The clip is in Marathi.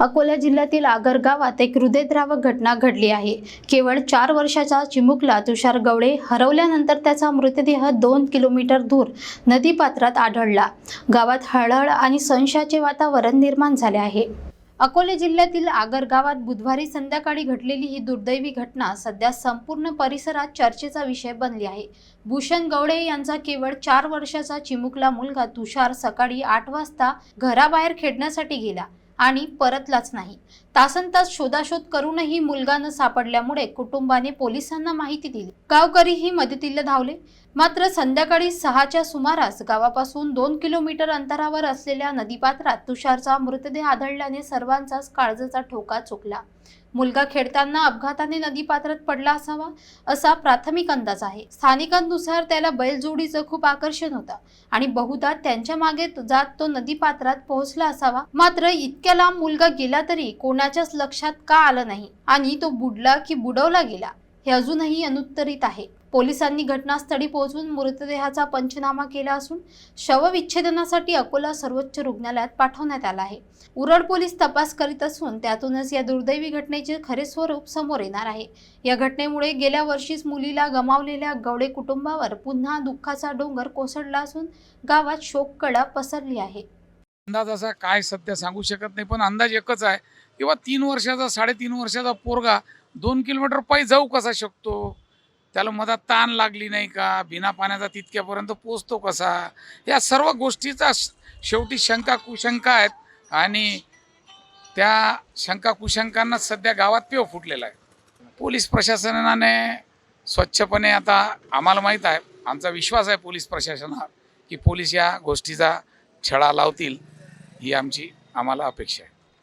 अकोला जिल्ह्यातील आगर गावात एक हृदयद्रावक घटना घडली आहे. केवळ चार वर्षाचा चिमुकला तुषार गवळे हरवल्यानंतर त्याचा मृतदेह दोन किलोमीटर दूर नदीपात्रात आढळला. गावात हळहळ आणि संशयाचे वातावरण निर्माण झाले आहे. अकोले जिल्ह्यातील आगर गावात बुधवारी संध्याकाळी घडलेली ही दुर्दैवी घटना सध्या संपूर्ण परिसरात चर्चेचा विषय बनली आहे. भूषण गवळे यांचा केवळ चार वर्षाचा चिमुकला मुलगा तुषार सकाळी आठ वाजता घराबाहेर खेळण्यासाठी गेला. आणि परतलाच नाही. तासन तास शोधाशोध करूनही मुलगा न सापडल्यामुळे कुटुंबाने पोलिसांना माहिती दिली. गावकरीही मदतीला धावले. मात्र संध्याकाळी सहाच्या सुमारास गावापासून दोन किलोमीटर अंतरावर असलेल्या नदीपात्रात तुषारचा मृतदेह आढळल्याने सर्वांचाच काळजाचा ठोका चुकला. मुलगा खेळताना अपघाताने नदीपात्रात पडला असावा असा प्राथमिक अंदाज आहे. स्थानिकांनुसार त्याला बैलजोडीचं खूप आकर्षण होतं आणि बहुधा त्यांच्या मागे तो- जात तो नदीपात्रात पोहोचला असावा. मात्र इतक्या लांब मुलगा गेला तरी कोणाच्याच लक्षात का आलं नाही आणि तो बुडला की बुडवला गेला हे अजूनही अनुत्तरित आहे. पोलिसांनी घटनास्थळी पोहोचून मृतदेहाचा पंचनामा केला असून शवविच्छेदनासाठी अकोला सर्वोच्च रुग्णालयात पाठवण्यात आला आहे. उरड पोलीस तपास करीत असून त्यातूनच या दुर्दैवी घटनेचे खरे स्वरूप समोर येणार आहे. या घटनेमुळे गेल्या वर्षीच मुलीला गमावलेल्या गवडे कुटुंबावर पुन्हा दुःखाचा डोंगर कोसळला असून गावात शोककळा पसरली आहे. अंदाज असा काय सध्या सांगू शकत नाही पण अंदाज एकच आहे. किंवा तीन वर्षाचा साडेतीन वर्षाचा पोरगा दोन किलोमीटर पायी जाऊ कसा शकतो? त्याला मधात ताण लागली नाही का? बिना पाण्याचा तितक्यापर्यंत पोचतो कसा? या सर्व गोष्टीचा श- शेवटी शंका कुशंका आहेत आणि त्या शंका कुशंकांना सध्या गावात पेव फुटलेला आहे. पोलीस प्रशासनाने स्वच्छपणे आता आम्हाला माहीत आहे आमचा विश्वास आहे पोलीस प्रशासनावर की पोलीस या गोष्टीचा छडा लावतील ही आमची आम्हाला अपेक्षा आहे.